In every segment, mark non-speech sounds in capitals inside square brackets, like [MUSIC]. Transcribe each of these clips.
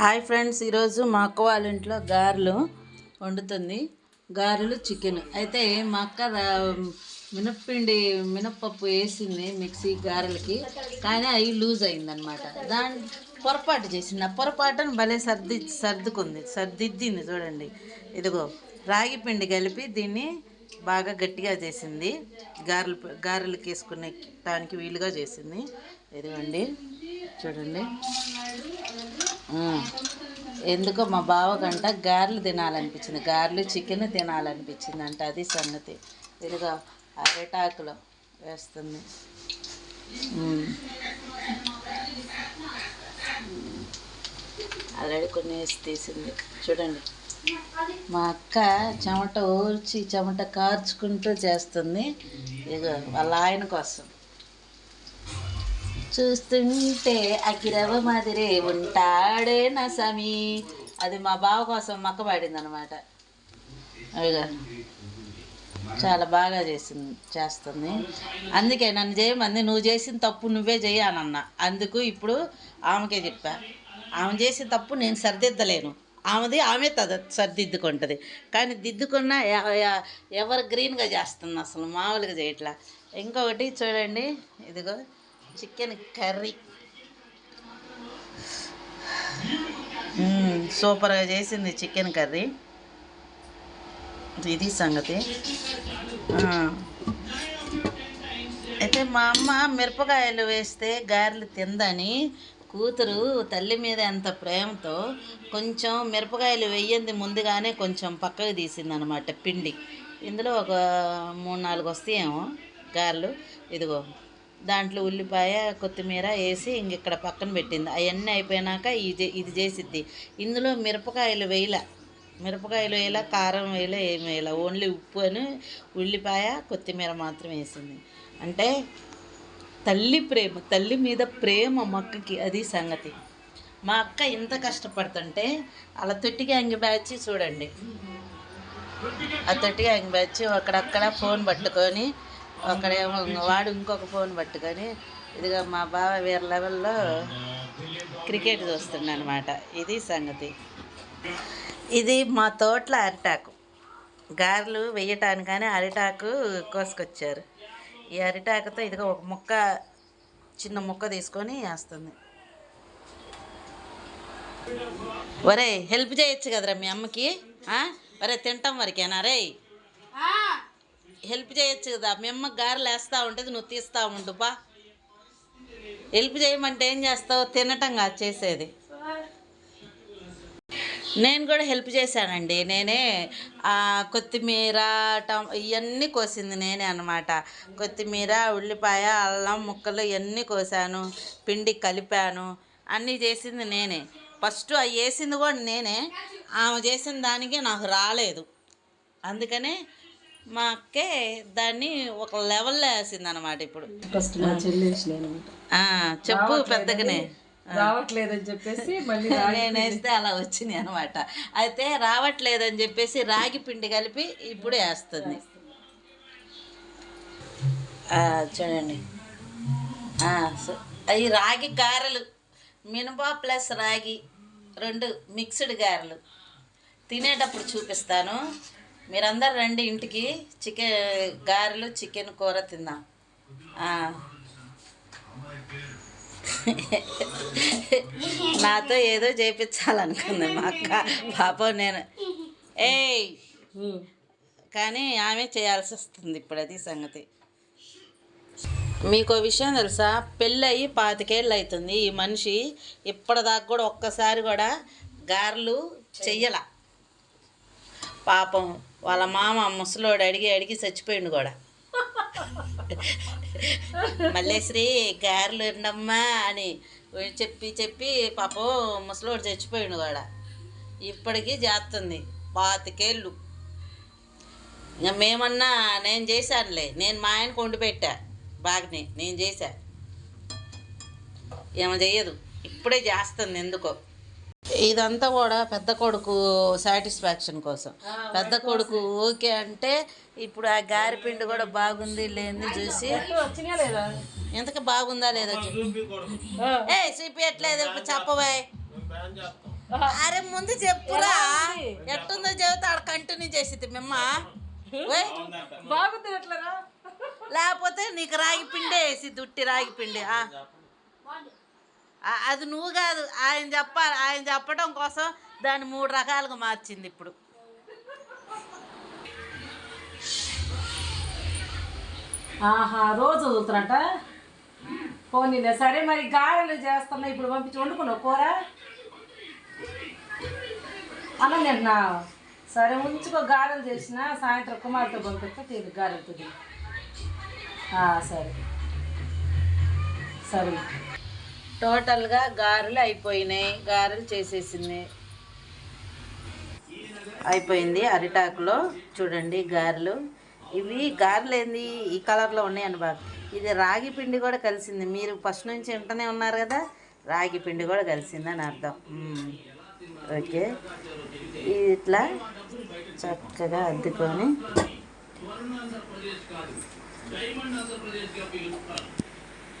Hi friends ఈరోజు మా అక్క వాళ్ళ ఇంట్లో గారెలు వండుతుంది. గారెలు చికెన్. అయితే మా అక్క మినప్పిండి మినప్పప్పు వేసింది మిక్సీ గారెలకి. కానీ అవి లూజ్ అయిందనమాట దాని పొరపాటు చేసింది. ఆ పొరపాటును భలే సర్ది సర్దుకుంది సర్దిద్దింది చూడండి. ఇదిగో రాగి పిండి కలిపి దీన్ని బాగా గట్టిగా చేసింది. గారెలు గారెలకి వేసుకునే దానికి వీలుగా చేసింది. ఇదిగోండి. చూడండి. ఎందుకో మా బావకంట గారెలు తినాలనిపించింది. గారెలు చికెన్ తినాలనిపించింది అంట. అది సంగతి. ఇదిగా అరటాకులో వేస్తుంది. ఉమ్. ఆల్రెడీ కొన్ని వేసి తీసింది. చూడండి. మా అక్క చెమట ఊర్చి చెమట కార్చుకుంటూ చేస్తుంది. ఇక వాళ్ళ ఆయన కోసం. చూస్తుంటే అకిరవ మాదిరే ఉంటాడే నా సమీ. అది మా బావ కోసం మక్క పాడింది అనమాట అదిగా. చాలా బాగా చేసింది చేస్తుంది. అందుకే నన్ను చేయమంది నువ్వు చేసిన తప్పు నువ్వే చేయనన్న అందుకు ఇప్పుడు ఆమెకే చెప్పా. ఆమె చేసిన తప్పు నేను సరిదిద్దలేను. ఆమెది ఆమె తద సరిదిద్దుకుంటుంది. కానీ దిద్దుకున్న ఎవరు గ్రీన్గా చేస్తుంది అసలు మామూలుగా చేయట్లా. ఇంకొకటి చూడండి ఇదిగో. Chicken curry. సూపర్గా చేసింది చికెన్ కర్రీ. ఇది సంగతి. అయితే మా అమ్మ మిరపకాయలు వేస్తే గారెలు తిందని కూతురు తల్లి మీద ఎంత ప్రేమతో కొంచెం మిరపకాయలు వెయ్యింది ముందుగానే కొంచెం పక్కకు తీసిందనమాట పిండి. ఇందులో ఒక మూడు నాలుగు వస్తాయేమో గారెలు. ఇదిగో. దాంట్లో ఉల్లిపాయ కొత్తిమీర వేసి ఇంక ఇక్కడ పక్కన పెట్టింది. అవన్నీ అయిపోయినాక ఇది ఇది చేసిద్ది. ఇందులో మిరపకాయలు వేయలే. మిరపకాయలు వేయలే కారం వేయలే ఏం వేయలే. ఓన్లీ ఉప్పు అని ఉల్లిపాయ కొత్తిమీర మాత్రం వేసింది. అంటే తల్లి ప్రేమ తల్లి మీద ప్రేమ మా అక్కకి అది సంగతి. మా అక్క ఇంత కష్టపడుతుంటే అలా తొట్టిగా అంగి బ్యాచ్ చూడండి. ఆ తొట్టిగా అంగి బ్యాచ్ అక్కడక్కడ ఫోన్ పట్టుకొని ఒకడేమో వాడు ఇంకొక ఫోన్ పట్టుకొని ఇదిగో మా బావ వేరే లెవెల్లో క్రికెట్ చూస్తుండనమాట ఇది సంగతి. ఇది మా తోటలో అరిటాకు. గారెలు వేయటానికని అరిటాకు కోసుకొచ్చారు. ఈ అరిటాకుతో ఇదిగో ఒక ముక్క చిన్న ముక్క తీసుకొని వేస్తుంది. ఒరే హెల్ప్ చేయొచ్చు కదరా మీ అమ్మకి? ఒరే తింటాం వరకేనా? రే హెల్ప్ చేయొచ్చు కదా. మేమ్మ గారెలు వేస్తూ ఉంటుంది నువ్వు తీస్తూ ఉండుపా హెల్ప్ చేయమంటే ఏం చేస్తావు? తినటం కాదు చేసేది. నేను కూడా హెల్ప్ చేశానండి. నేనే కొత్తిమీర టమ్ ఇవన్నీ కోసింది నేనే అనమాట కొత్తిమీర ఉల్లిపాయ అల్లం ముక్కలు ఇవన్నీ కోసాను. పిండి కలిపాను. అన్నీ చేసింది నేనే. ఫస్ట్ అవి వేసింది కూడా నేనే. ఆమె చేసిన దానికి నాకు రాలేదు. అందుకనే మా అక్కే దాన్ని ఒక లెవెల్లో వేసింది అనమాట ఇప్పుడు. ఫస్ట్ మా ఆ, చెప్పు పెద్దగానే. రావట్లేదని చెప్పేసి మళ్ళీ [LAUGHS] నేను వేస్తే అలా వచ్చినాయి అనమాట అయితే రావట్లేదని చెప్పేసి రాగి పిండి కలిపి ఇప్పుడు వేస్తుంది. చూడండి. అవి రాగి గారెలు మినపా ప్లస్ రాగి రెండు మిక్స్డ్ గారెలు. తినేటప్పుడు చూపిస్తాను. మీరందరు రండి ఇంటికి. చికెన్ గారెలు చికెన్ కూర తిందాం. [LAUGHS] నాతో ఏదో చేయించాలనుకుంది మా అక్క. పాపం నేను. ఏయ్. కానీ ఆమె చేయాల్సి వస్తుంది ఇప్పుడు అది సంగతి. మీకు విషయం తెలుసా? పెళ్ళయి పాతికేళ్ళు అవుతుంది ఈ మనిషి ఇప్పటిదాకా కూడా ఒక్కసారి కూడా గారెలు చెయ్యల. పాపం. వాళ్ళ మామ ముసలోడు అడిగి అడిగి చచ్చిపోయిండు కూడా. మల్లేశ్రీ గారెలు ఉండమ్మా అని చెప్పి చెప్పి పాపం ముసలోడు చచ్చిపోయిండు కూడా. ఇప్పటికీ చేస్తుంది పాతికేళ్ళు ఇంకా మేమన్నా నేను చేశానులే. నేను మా ఆయనకు వండి పెట్టా బాగానే. నేను చేశా. ఏమో చెయ్యదు. ఇప్పుడే చేస్తుంది ఎందుకో. ఇదంతా కూడా పెద్ద కొడుకు సాటిస్ఫాక్షన్ కోసం. పెద్ద కొడుకు ఓకే అంటే ఇప్పుడు ఆ గారి పిండి కూడా బాగుంది లేని చూసి. ఎంతకు బాగుందా లేదా చూ- ఏ చూపించట్లేదు ఇప్పుడు చెప్పవే అరే ముందు చెప్పురా. ఎట్టుందో చెబుతా ఆడ కంటిన్యూ చేసి మిమ్మ. లేకపోతే నీకు రాగి పిండే వేసి దుట్టి రాగి పిండి. అది నువ్వు కాదు ఆయన చెప్పాలి ఆయన చెప్పడం కోసం దాన్ని మూడు రకాలుగా మార్చింది ఇప్పుడు. ఆహా రోజు వదులుతారంట పోనీలే సరే మరి గారెలు చేస్తున్నా ఇప్పుడు పంపించి వండుకున్నావు కూర? అన్నం తింటున్నా సరే ఉంచుకో గారెలు చేసిన సాయంత్రం కుమార్తె పంపిస్తే తీరు గారెలు తిని. సరే. సరే. టోటల్గా గారెలు అయిపోయినాయి. గారెలు చేసేసింది. అయిపోయింది అరిటాకులో. చూడండి గారెలు. ఇవి గారెలు ఏంది? ఈ కలర్లో ఉన్నాయండి బాగా ఇది రాగి పిండి కూడా కలిసింది. మీరు ఫస్ట్ నుంచి వింటనే ఉన్నారు కదా రాగి పిండి కూడా కలిసిందని అర్థం. ఓకే. ఇట్లా చక్కగా అద్దుకొని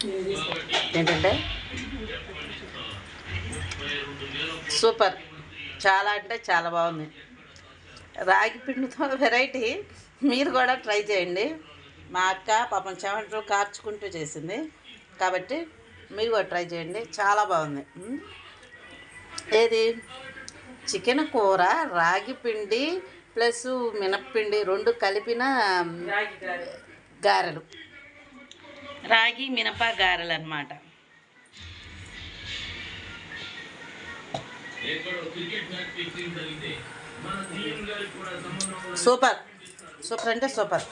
ఏంటంటే? సూపర్. చాలా అంటే చాలా బాగుంది. రాగి పిండితో వెరైటీ. మీరు కూడా ట్రై చేయండి. మా అక్క పాపం చెమటలు కార్చుకుంటూ చేసింది. కాబట్టి మీరు కూడా ట్రై చేయండి. చాలా బాగుంది. ఏది? చికెన్ కూర రాగి పిండి ప్లస్ మినప్పిండి రెండు కలిపిన గారెలు. రాగి మినప గారెలు అనమాట సూపర్. సూపర్ అంటే సూపర్.